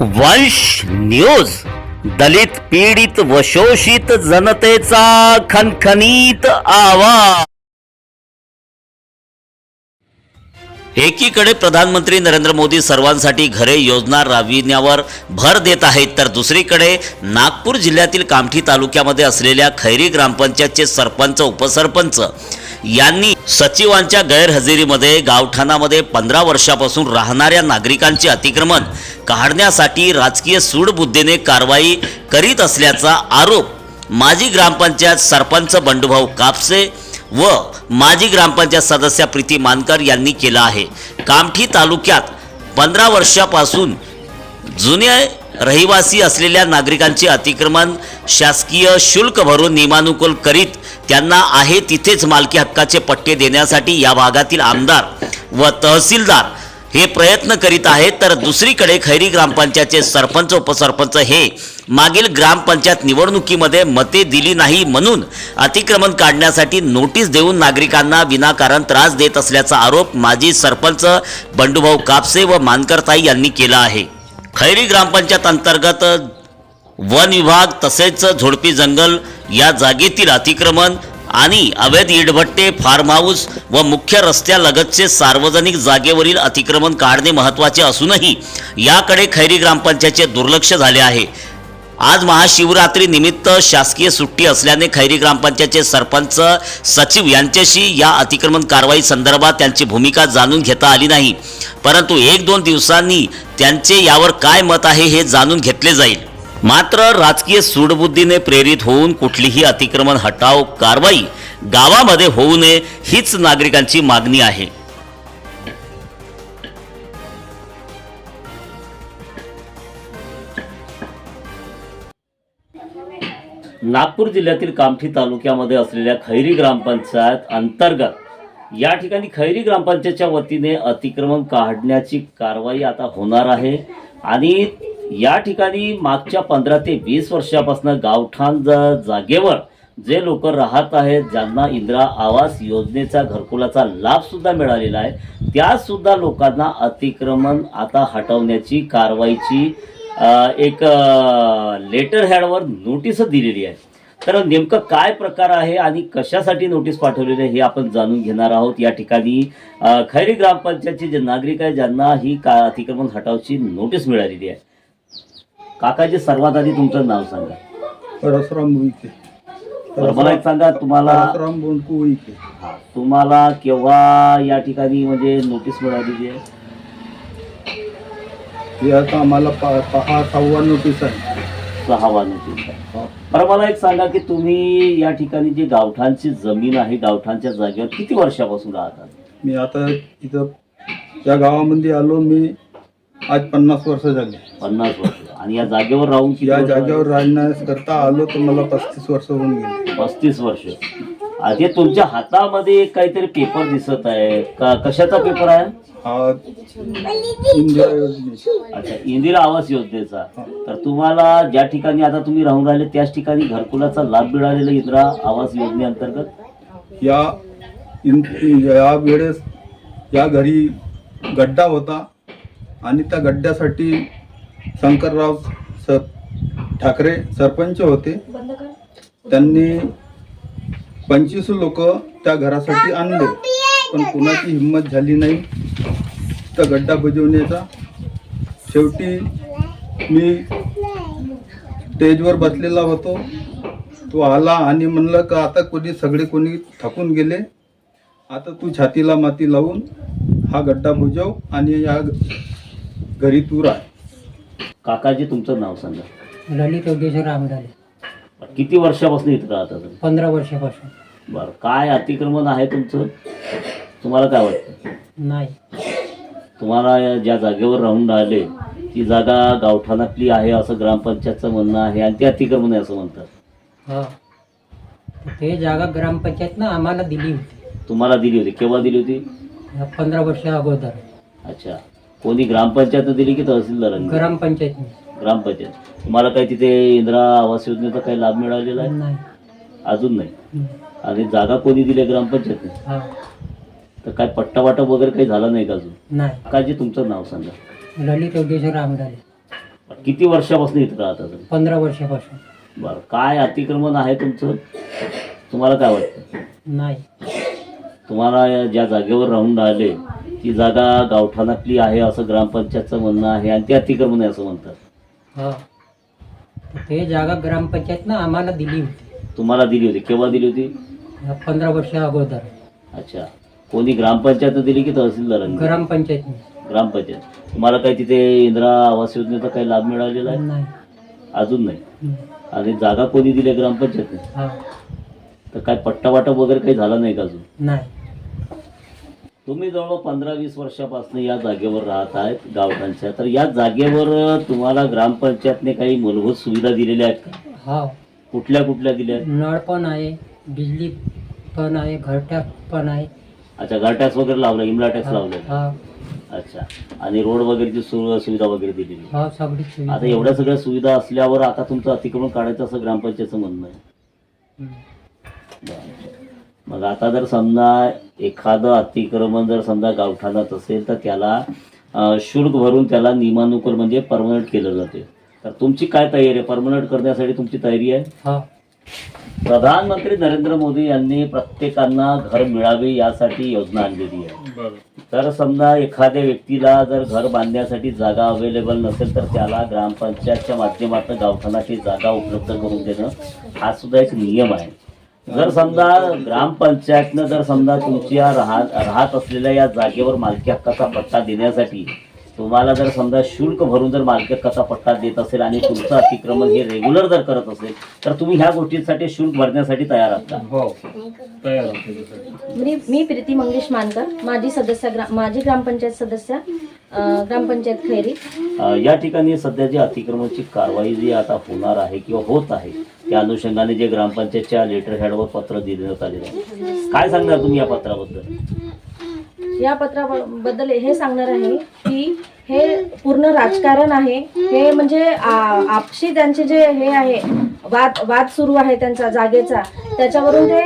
वंश न्यूज दलित पीडित व शोषित जनतेचा खनखनीत आवाज. एकीकडे प्रधानमंत्री नरेंद्र मोदी सर्वांसाठी घरे योजना राबविण्यावर भर देत आहेत तर दुसरीकडे नागपूर जिल्ह्यातील कामठी तालुक्यामध्ये असलेल्या खैरी ग्रामपंचायतचे सरपंच उपसरपंच यांनी सचिवांच्या गैरहजेरीमध्ये गावठाणामध्ये पंधरा वर्षापासून राहणाऱ्या नागरिकांचे अतिक्रमण काढण्यासाठी राजकीय सूडबुद्धीने कारवाई करीत असल्याचा आरोप माजी ग्रामपंचायत सरपंच बंडूभाऊ कापसे व माजी ग्रामपंचायत सदस्या प्रीती मानकर यांनी केला आहे. कामठी तालुक्यात पंधरा वर्षापासून जुने रहिवासी असलेल्या नागरिकांचे अतिक्रमण शासकीय शुल्क भरून नियमानुकूल करीत त्यांना आहे तिथेच मालकी हक्काचे पट्टे देण्यासाठी या भागातील आमदार व तहसीलदार हे प्रयत्न करीत आहेत. तर दुसरीकडे खैरी ग्रामपंचायतचे सरपंच उपसरपंच हे मागील ग्रामपंचायत निवडणुकीमध्ये मते दिली नाही म्हणून अतिक्रमण काढण्यासाठी नोटीस देऊन नागरिकांना विनाकारण त्रास देत असल्याचा आरोप माजी सरपंच बंडूभाऊ कापसे व मानकरताई यांनी केला आहे. खैरी ग्रामपंचायत अंतर्गत वन विभाग तसेच झोडपी जंगल या जागेतील अतिक्रमण आणि अवैध इडभट्टे फार्म हाऊस व मुख्य रस्त्यालगतचे सार्वजनिक जागेवरील अतिक्रमण काढणे महत्त्वाचे असूनही याकडे खैरी ग्रामपंचायतचे दुर्लक्ष झाले आहे. आज महाशिवरात्री निमित्त शासकीय सुट्टी असल्याने खैरी ग्रामपंचायतचे सरपंच सचिव यांच्याशी या अतिक्रमण कारवाई संदर्भात त्यांची भूमिका जाणून घेता आली नाही. परंतु एक दोन दिवसांनी त्यांचे यावर काय मत आहे हे जाणून घेतले जाईल. मात्र राजकीय सूडबुद्धीने प्रेरित होऊन कुठलीही अतिक्रमण हटाव कारवाई गावामध्ये होऊ नये हीच नागरिकांची मागणी आहे. नागपूर जिल्ह्यातील कामठी तालुक्यामध्ये असलेल्या खैरी ग्रामपंचायत अंतर्गत या ठिकाणी खैरी ग्रामपंचायतच्या वतीने अतिक्रमण काढण्याची कारवाई आता होणार आहे आणि या ठिकाणी मागच्या पंधरा ते वीस वर्षापासून गावठाण ज- जागेवर जे लोक राहत आहेत ज्यांना इंदिरा आवास योजनेचा घरकुलाचा लाभ सुद्धा मिळालेला आहे त्या सुद्धा लोकांना अतिक्रमण आता हटवण्याची कारवाईची एक लेटर हॅडवर नोटीस दिलेली आहे. तर नेमकं काय प्रकार आहे आणि कशासाठी नोटीस पाठवलेली आहे हे आपण जाणून घेणार आहोत. या ठिकाणी खैरी ग्रामपंचायतचे जे नागरिक आहे ज्यांना ही का अतिक्रमण हटावची नोटीस मिळालेली आहे. काकाजी सर्वात आधी तुमचं नाव सांगा. परसराम बरं, मला एक सांगा तुम्हाला परसराम बोंडकू उईके हा, तुम्हाला केव्हा या ठिकाणी म्हणजे नोटीस मिळालेली आहे हे आता आम्हाला पा- पहा सहावा नोटीस आहे. सहावा नोटीस आहे. बरं मला एक सांगा की तुम्ही या ठिकाणी जी गावठाणची जमीन आहे गावठाणच्या जागेवर किती वर्षापासून राहतात मी आता इथं या गावामध्ये आलो मी आज पन्नास वर्ष झाली. पन्नास वर्ष. आणि या जागेवर राहून किती या वर्ष जागेवर राहण्याकरता आलो तर मला पस्तीस वर्ष होऊन गेली? पस्तीस वर्ष. आता तुमच्या हातामध्ये एक काहीतरी पेपर दिसत आहे. का कशाचा पेपर आहे? हा इंदिरा योजनेची. अच्छा इंदिरा आवास योजनेचा. तर तुम्हाला ज्या ठिकाणी आता तुम्ही राहून राहिले त्याच ठिकाणी घरकुलाचा लाभ मिळालेला इंदिरा आवास योजनेअंतर्गत या इन या वेळेस या घरी गड्डा होता आणि त्या गड्ड्यासाठी शंकरराव स ठाकरे सरपंच होते. त्यांनी पंचवीस लोक त्या घरासाठी आणले. पण कुणाची हिंमत झाली नाही. त्या गड्डा बुजवण्याचा. शेवटी मी स्टेजवर बसलेला होतो. तो आला आणि म्हणलं का आता कोणी सगळे कोणी थकून गेले. आता तू छातीला माती लावून हा गड्डा बुजव आणि या घरी तू राह. काकाजी तुमचं नाव सांगा. ललित योगेश्वर आमदाले किती वर्षापासून इथं राहता तुम्ही? पंधरा वर्षापासून. बरं काय अतिक्रमण आहे तुमचं? तुम्हाला काय वाटतं? नाही. तुम्हाला या ज्या जागेवर राहून राहिले ती जागा गावठाणातली आहे असं ग्रामपंचायतचं म्हणणं आहे आणि ते अतिक्रमण आहे असं म्हणतात. हा. ते जागा ग्रामपंचायतनं आम्हाला दिली होती. तुम्हाला दिली होती. केव्हा दिली होती? पंधरा वर्षा अगोदर. अच्छा. कोणी ग्रामपंचायत दिली की तहसीलदारांनी ग्रामपंचायतने ग्रामपंचायत. तुम्हाला काही तिथे इंदिरा आवास योजनेचा काही लाभ मिळालेला आहे? नाही. अजून नाही. आणि जागा कोणी दिली ग्रामपंचायतने? हा. तर काय पट्टा वाटप वगैरे काही झालं नाही का अजून? नाही. काजी तुमचं नाव सांगा. ललित योगेश्वर आमदाले किती वर्षापासून इथं राहता तुम्ही पंधरा वर्षापासून. बरं. काय अतिक्रमण आहे तुमचं? तुम्हाला काय वाटतं? नाही. तुम्हाला या- ज्या जागेवर राहून राहिले ती जागा गावठाणातली आहे असं ग्रामपंचायतचं म्हणणं आहे आणि ते अतिक्रमण आहे असं म्हणतात. हा. ते जागा ग्रामपंचायतनं आम्हाला दिली होती. तुम्हाला दिली होती. केव्हा दिली होती? पंधरा वर्षा अगोदर. अच्छा. कोणी ग्रामपंचायत दिली की तहसीलदारांनी? ग्रामपंचायतने. ग्रामपंचायत. तुम्हाला काही तिथे इंदिरा आवास योजनेचा काही लाभ मिळालेला आहे? नाही. अजून नाही. आणि जागा कोणी दिली ग्रामपंचायतने? हा. तर काय पट्टा वाटप वगैरे काही झालं नाही का अजून? नाही. तुम्ही जवळ पंधरा वीस वर्षापासून या जागेवर राहत आहेत गावठाणच्या. तर या जागेवर तुम्हाला ग्रामपंचायतने काही मूलभूत सुविधा दिलेल्या आहेत का? हा. कुठल्या कुठल्या दिल्या आहेत? नळ पण आहे बिजली पण आहे घरट्याक पण आहे. अच्छा घर टॅक्स वगैरे लावला इमला टॅक्स लावले. हा. अच्छा. आणि रोड वगैरेची सु- सुविधा वगैरे दिलेली. आहे. हा सगळी सुविधा. आता एवढ्या सगळ्या सुविधा असल्यावर आता तुमचं अतिक्रमण काढायचं असं ग्रामपंचायतचं म्हणणं आहे. हम्म. मग आता जर समजा एखादं अतिक्रमण जर समजा गावठाणात असेल तर त्याला शुल्क भरून त्याला नियमानुकूल म्हणजे परमनंट केलं जाते. तर तुमची काय तयारी आहे? परमनंट करण्यासाठी तुमची तयारी आहे? हा. प्रधानमंत्री नरेंद्र मोदी यांनी प्रत्येकांना घर मिळावे यासाठी योजना आणलेली आहे. तर समजा एखाद्या व्यक्तीला जर घर बांधण्यासाठी जागा अवेलेबल नसेल तर त्याला ग्रामपंचायतच्या माध्यमातून गावठाणाची जागा उपलब्ध करून देणं हा सुद्धा एक नियम आहे. जर समजा ग्रामपंचायतनं जर समजा तुमच्या राहत राहत असलेल्या या जागेवर मालकी हक्काचा पट्टा देण्यासाठी तुम्हाला जर समजा शुल्क भरून जर मालकी हक्काचा पट्टा देत असेल आणि तुमचं अतिक्रमण हे रेग्युलर जर करत असेल तर तुम्ही ह्या गोष्टींसाठी शुल्क भरण्यासाठी तयार आहात का? मी मी प्रीती मंगेश मानकर माजी सदस्य ग्रा माजी ग्रामपंचायत सदस्य अं, ग्रामपंचायत खैरी. अ, या ठिकाणी सध्या जी अतिक्रमणाची कारवाई जी आता होणार आहे किंवा होत आहे त्या अनुषंगाने जे ग्रामपंचायतच्या लेटर हेडवर पत्र देण्यात आलेलं आहे. काय सांगणार तुम्ही या पत्राबद्दल? या पत्राबद्दल हे सांगणार आहे की हे पूर्ण राजकारण आहे. हे म्हणजे आपशी त्यांचे जे हे आहे वाद वाद सुरू आहे त्यांचा जागेचा. त्याच्यावरून ते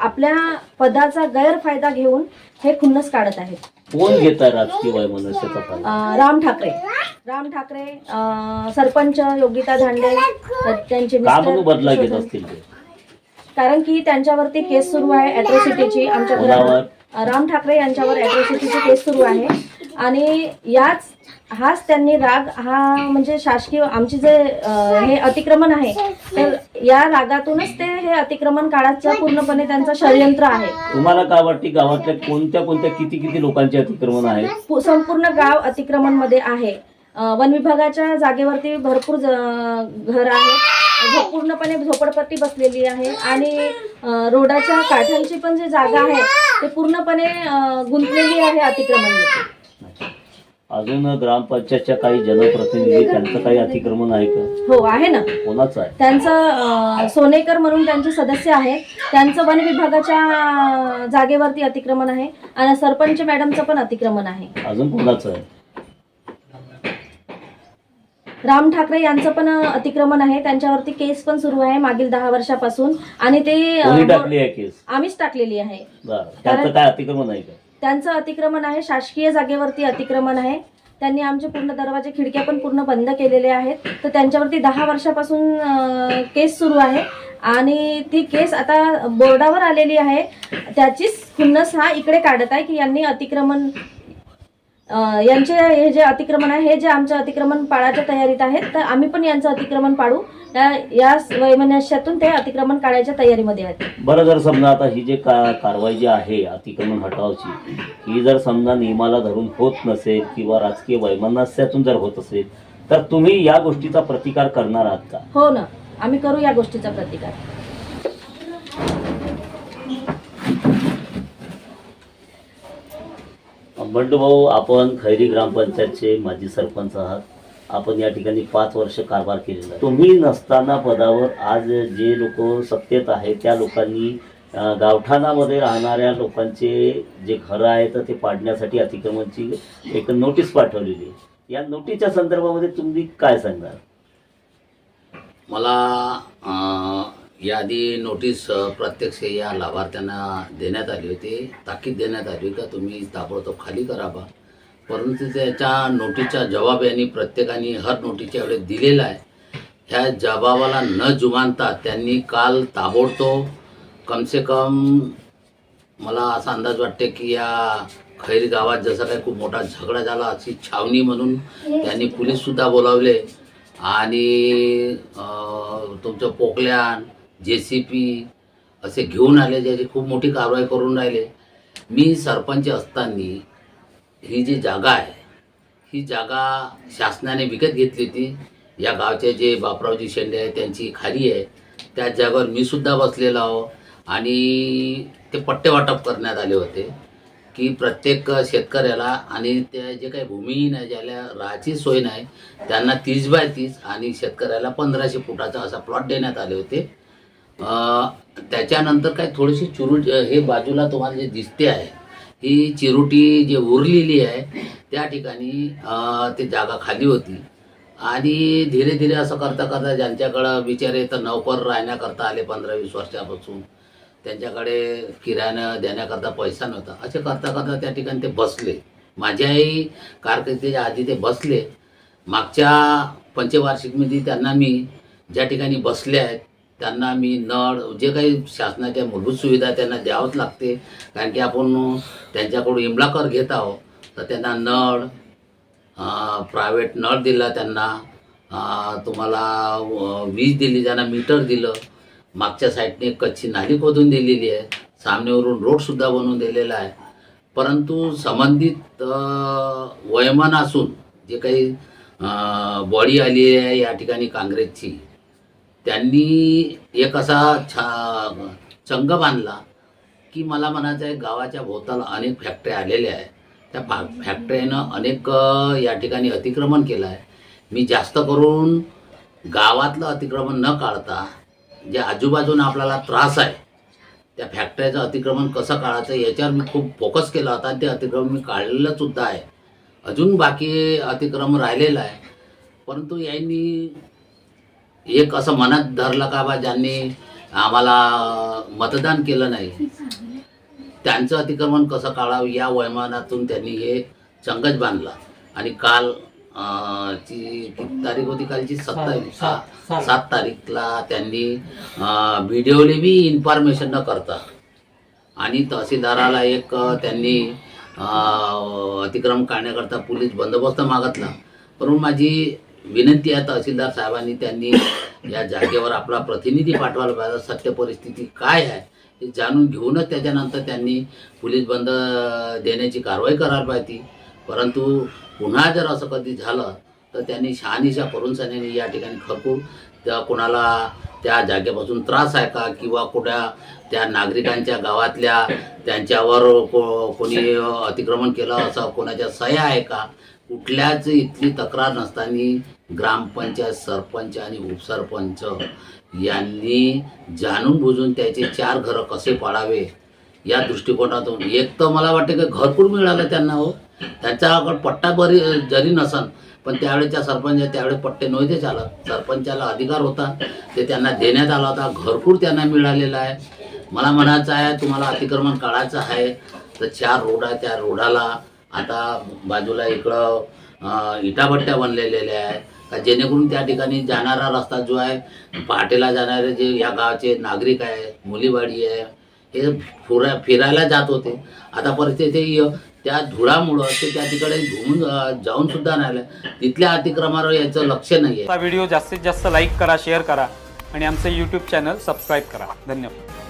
आपल्या पदाचा गैरफायदा घेऊन हे खुन्नस काढत आहेत. कोण घेत आहे राजकीय वैमनस्याचा फायदा अं, राम ठाकरे. राम ठाकरे अं, सरपंच योगिता धांडे त्यांचे का म्हणून मिस्टर बदला घेत. असतील ते? कारण की त्यांच्यावरती केस सुरू आहे अॅट्रॉसिटीची आमच्या कोणावर? राम ठाकरे यांच्यावर अॅट्रॉसिटीची केस सुरू आहे. आणि याच हाच त्यांनी राग हा म्हणजे शासकीय आमची जे हे अतिक्रमण आहे तर या रागातूनच ते हे अतिक्रमण काळाचं पूर्णपणे त्यांचं षडयंत्र आहे. तुम्हाला काय वाटते गावातल्या कोणत्या कोणत्या किती किती लोकांचे अतिक्रमण आहे? पु- संपूर्ण गाव अतिक्रमणमध्ये आहे. अं, वन विभागाच्या जागेवरती भरपूर ज- घर आहेत झो- पूर्णपणे झोपडपट्टी बसलेली आहे आणि रोडाच्या काठांची पण जी जागा आहे ते पूर्णपणे गुंतलेली आहे अतिक्रमण अजून ग्रामपंचायतच्या काही जनप्रतिनिधी त्यांचं काही अतिक्रमण आहे का? हो आहे ना. कोणाचं आहे? त्यांचं सोनेकर म्हणून त्यांचे सदस्य आहेत. त्यांचं वन विभागाच्या जागेवरती अतिक्रमण आहे आणि सरपंच मॅडमचं पण अतिक्रमण आहे. अजून कोणाचं आहे? राम ठाकरे यांचं पण अतिक्रमण आहे. त्यांच्यावरती केस पण सुरू आहे मागील दहा वर्षापासून. आणि ते अ, कोणी टाकली आहे केस? आम्हीच टाकलेली आहे. त्यांचं काय अतिक्रमण आहे का? त्यांचं अतिक्रमण आहे. शासकीय जागेवरती अतिक्रमण आहे. त्यांनी आमचे पूर्ण दरवाजे खिडक्या पण पूर्ण बंद केलेले आहेत. तर त्यांच्यावरती दहा वर्षापासून केस सुरू आहे. आणि ती केस आता बोर्डावर आलेली आहे. त्याचीच खुन्नस हा इकडे काढत आहे की यांनी अतिक्रमण यांचे हे जे अतिक्रमण आहे हे जे आमचं अतिक्रमण पाळायच्या तयारीत आहेत तर आम्ही पण यांचं अतिक्रमण पाडू या वैमनस्यातून ते अतिक्रमण काढायच्या तयारीमध्ये आहेत. बरं जर समजा आता ही जे का कारवाई जी आहे अतिक्रमण हटावची ही जर समजा नियमाला धरून होत नसेल किंवा राजकीय वैमनस्यातून जर होत असेल तर तुम्ही या गोष्टीचा प्रतिकार करणार आहात का? हो ना. आम्ही करू या गोष्टीचा प्रतिकार. बंडू भाऊ आपण खैरी ग्रामपंचायतचे माजी सरपंच आहात. आपण या ठिकाणी पाच वर्ष कारभार केलेला आहे. तुम्ही नसताना पदावर आज जे लोक सत्तेत आहे त्या लोकांनी गावठाणामध्ये राहणाऱ्या लोकांचे जे घरं आहेत तर ते पाडण्यासाठी अतिक्रमणची एक नोटीस पाठवलेली आहे. या नोटीसच्या संदर्भामध्ये तुम्ही काय सांगणार? मला याआधी नोटीस प्रत्यक्ष या लाभार्थ्यांना देण्यात आली होती. ताकीद देण्यात आली का तुम्ही ताबडतोब खाली करा बा. परंतु त्याच्या नोटीसचा जबाब यांनी प्रत्येकाने हर नोटीसच्या वेळेस दिलेला आहे. ह्या जबाबाला न जुमानता त्यांनी काल ताबडतोब कमसे कम मला असा अंदाज वाटते की या खैर गावात जसा काही खूप मोठा झगडा झाला अशी छावणी म्हणून त्यांनी पोलीससुद्धा बोलावले. आणि तुमचं पोकल्यान जे सी पी असे घेऊन आले ज्याची खूप मोठी कारवाई करून राहिले. मी सरपंच असताना ही जी जागा आहे ही जागा शासनाने विकत घेतली होती. या गावचे जे बापरावजी शेंडे आहेत त्यांची खाली आहे. त्या जागेवर मी सुद्धा बसलेलो आहो. आणि ते पट्टे वाटप करण्यात आले होते की प्रत्येक शेतकऱ्याला आणि त्या जे काही भूमिहीन आहे ज्याला राहायची सोय नाही त्यांना तीस बाय तीस आणि शेतकऱ्याला पंधराशे फुटाचा असा प्लॉट देण्यात आले होते. त्याच्यानंतर काय थोडीशी चुरुट हे बाजूला तुम्हाला जे दिसते आहे ही चिरुटी जी उरलेली आहे त्या ठिकाणी ते जागा खाली होती. आणि धीरे धीरे असं करता करता ज्यांच्याकडं बिचारे तर नोकर राहण्याकरता आले पंधरा वीस वर्षापासून त्यांच्याकडे किरायानं देण्याकरता पैसा नव्हता. असे करता करता त्या ठिकाणी ते बसले. माझ्याही कारकिर्दीच्या आधी ते बसले. मागच्या पंचवार्षिकमध्ये त्यांना मी ज्या ठिकाणी बसले आहेत त्यांना मी नळ जे काही शासनाच्या मूलभूत सुविधा त्यांना द्यावंच लागते. कारण की आपण त्यांच्याकडून इमला कर घेत आहोत तर त्यांना नळ प्रायव्हेट नळ दिला त्यांना. तुम्हाला वीज दिली त्यांना मीटर दिलं. मागच्या साईडने कच्ची नाली खोदून दिलेली आहे. सामनेवरून रोडसुद्धा बनवून दिलेला आहे. परंतु संबंधित वयमान असून जे काही बॉडी आली आहे या ठिकाणी काँग्रेसची त्यांनी एक असा छा चंग बांधला की मला म्हणायचं आहे गावाच्या भोवताला अनेक फॅक्टऱ्या आलेल्या आहेत. त्या फॅ फॅक्टरीनं अनेक या ठिकाणी अतिक्रमण केलं आहे मी जास्त करून गावातलं अतिक्रमण न काढता जे आजूबाजूनं आपल्याला त्रास आहे त्या फॅक्टरीचं अतिक्रमण कसं काढायचं याच्यावर मी खूप फोकस केला होता. आणि ते अतिक्रमण मी काढलेलं सुद्धा आहे. अजून बाकी अतिक्रमण राहिलेलं आहे. परंतु यांनी एक असं मनात धरलं का बा ज्यांनी आम्हाला मतदान केलं नाही? त्यांचं अतिक्रमण कसं काढावं? या वयमानातून त्यांनी हे चंगच बांधला. आणि काल ची तारीख होती? कालची सत्तावीस. सात- तारीखला त्यांनी व्हिडिओले बी इन्फॉर्मेशन न करता आणि तहसीलदाराला एक त्यांनी अं, अतिक्रमण काढण्याकरता पोलीस बंदोबस्त मागितला. परंतु माझी विनंती आहे तहसीलदार साहेबांनी त्यांनी या जागेवर आपला प्रतिनिधी पाठवायला पाहिजे. सत्य परिस्थिती काय आहे हे जाणून घेऊनच त्याच्यानंतर त्यांनी पोलीस बंद देण्याची कारवाई करायला पाहिजे. परंतु पुन्हा जर असं कधी झालं तर त्यांनी शहानिशा करून सण्याने या ठिकाणी खरपूर त्या कोणाला त्या जागेपासून त्रास आहे का किंवा कुठ्या त्या नागरिकांच्या गावातल्या त्यांच्यावर को कोणी अतिक्रमण केलं असं कोणाच्या सह्या आहे का कुठल्याच इथली तक्रार नसताना ग्रामपंचायत सरपंच आणि उपसरपंच यांनी जाणून बुजून त्याचे चार घरं कसे पाडावे या दृष्टिकोनातून. एक तर मला वाटतं की घरकुल मिळालं त्यांना हो. त्यांच्याकडे पट्टा बरी जरी नसन पण त्यावेळेच्या सरपंच त्यावेळेस पट्टे नव्हते चालत. सरपंचाला अधिकार होता. ते त्यांना देण्यात आला होता. घरकुल त्यांना मिळालेला आहे. मला म्हणायचं आहे तुम्हाला अतिक्रमण काढायचं आहे तर चार रोड आहे त्या रोडाला आता बाजूला इकडं इटाभट्ट्या बनलेलेल्या आहेत. का जेणेकरून त्या ठिकाणी जाणारा रस्ता जो आहे पहाटेला जाणारे जे या गावाचे नागरिक आहे मुलीवाडी आहे हे फुरा फिरायला जात होते. आता परिस्थिती त्या धुळामुळं ते त्या ठिकाणी घुमून जाऊन सुद्धा नाही तिथल्या अतिक्रमावर याचं लक्ष नाही आहे हा व्हिडिओ जास्तीत जास्त लाईक करा शेअर करा आणि आमचं यूट्यूब चॅनल सबस्क्राईब करा. धन्यवाद.